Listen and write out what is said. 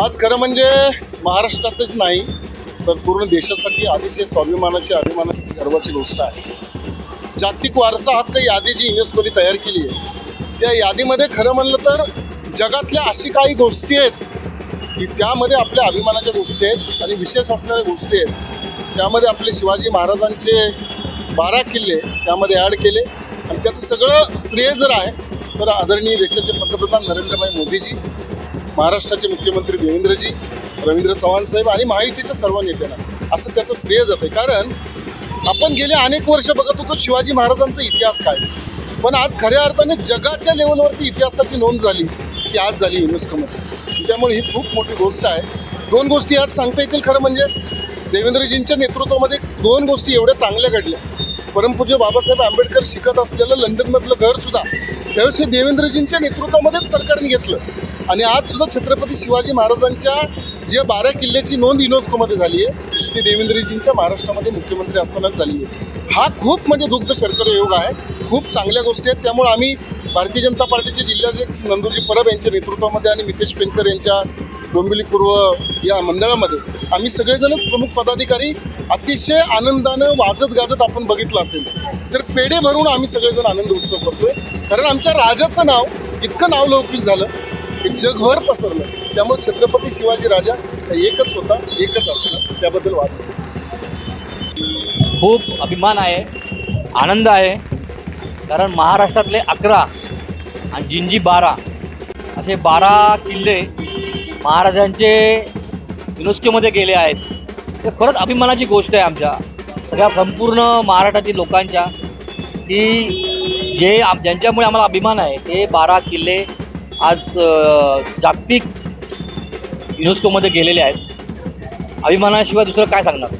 आज खरं म्हणजे महाराष्ट्राचंच नाही तर पूर्ण देशासाठी अतिशय स्वाभिमानाची अभिमानाची गर्वाची गोष्ट आहे. जागतिक वारसा हक्क यादी जी युनेस्कोने तयार केली आहे त्या यादीमध्ये खरं म्हणलं तर जगातल्या अशी काही गोष्टी आहेत की त्यामध्ये आपल्या अभिमानाच्या गोष्टी आहेत आणि विशेष असणाऱ्या गोष्टी आहेत. त्यामध्ये आपले शिवाजी महाराजांचे बारा किल्ले त्यामध्ये ॲड केले आणि त्याचं सगळं श्रेय जर आहे तर आदरणीय देशाचे पंतप्रधान नरेंद्रभाई मोदीजी महाराष्ट्राचे मुख्यमंत्री देवेंद्रजी रवींद्र चव्हाण साहेब आणि महायुतीच्या सर्व नेत्यांना. असं त्याचं श्रेय जातं कारण आपण गेले अनेक वर्ष बघत होतो शिवाजी महाराजांचा इतिहास काय. पण आज खऱ्या अर्थाने जगाच्या लेवलवरती इतिहासाची नोंद झाली. ती आज झाली युनेस्कोमध्ये. त्यामुळे ही खूप मोठी गोष्ट आहे. दोन गोष्टी आज सांगता येतील खरं म्हणजे देवेंद्रजींच्या नेतृत्वामध्ये दोन गोष्टी एवढ्या चांगल्या घडल्या. परमपूज्य बाबासाहेब आंबेडकर शिकत असलेलं लंडनमधलं घर सुद्धा त्यावेळेस हे देवेंद्रजींच्या नेतृत्वामध्येच सरकारने घेतलं. आणि आज सुद्धा छत्रपती शिवाजी महाराजांच्या ज्या बारा किल्ल्याची नोंद युनेस्कोमध्ये झाली आहे ती देवेंद्रजींच्या महाराष्ट्रामध्ये मुख्यमंत्री असतानाच झाली आहे. हा खूप म्हणजे दुग्ध शर्कर योग आहे खूप चांगल्या गोष्टी आहेत. त्यामुळे आम्ही भारतीय जनता पार्टीचे जिल्हाध्यक्ष नंदुरजी परब यांच्या नेतृत्वामध्ये आणि मितेश पेनकर यांच्या डोंबिवली पूर्व या मंडळामध्ये आम्ही सगळेजण प्रमुख पदाधिकारी अतिशय आनंदानं वाजत गाजत आपण बघितलं असेल. तर पेढे भरून आम्ही सगळेजण आनंद उत्सव करतोय. कारण आमच्या राजाचं नाव इतकं नावलौकिक झालं की जगभर पसरलं. त्यामुळे छत्रपती शिवाजी राजा एकच होता एकच असणार त्याबद्दल वाच खूप अभिमान आहे आनंद आहे. कारण महाराष्ट्रातले अकरा आणि जिंजी बारा असे बारा किल्ले महाराजांचे युनेस्कोमध्ये गेले आहेत. ते खरंच अभिमानाची गोष्ट आहे आमच्या. सगळ्या संपूर्ण महाराष्ट्रातील लोकांच्या. की जे आम ज्यांच्यामुळे आम्हाला अभिमान आहे ते बारा किल्ले आज जागतिक युनेस्कोमध्ये गेलेले आहेत. अभिमानाशिवाय दुसरं काय सांगणार?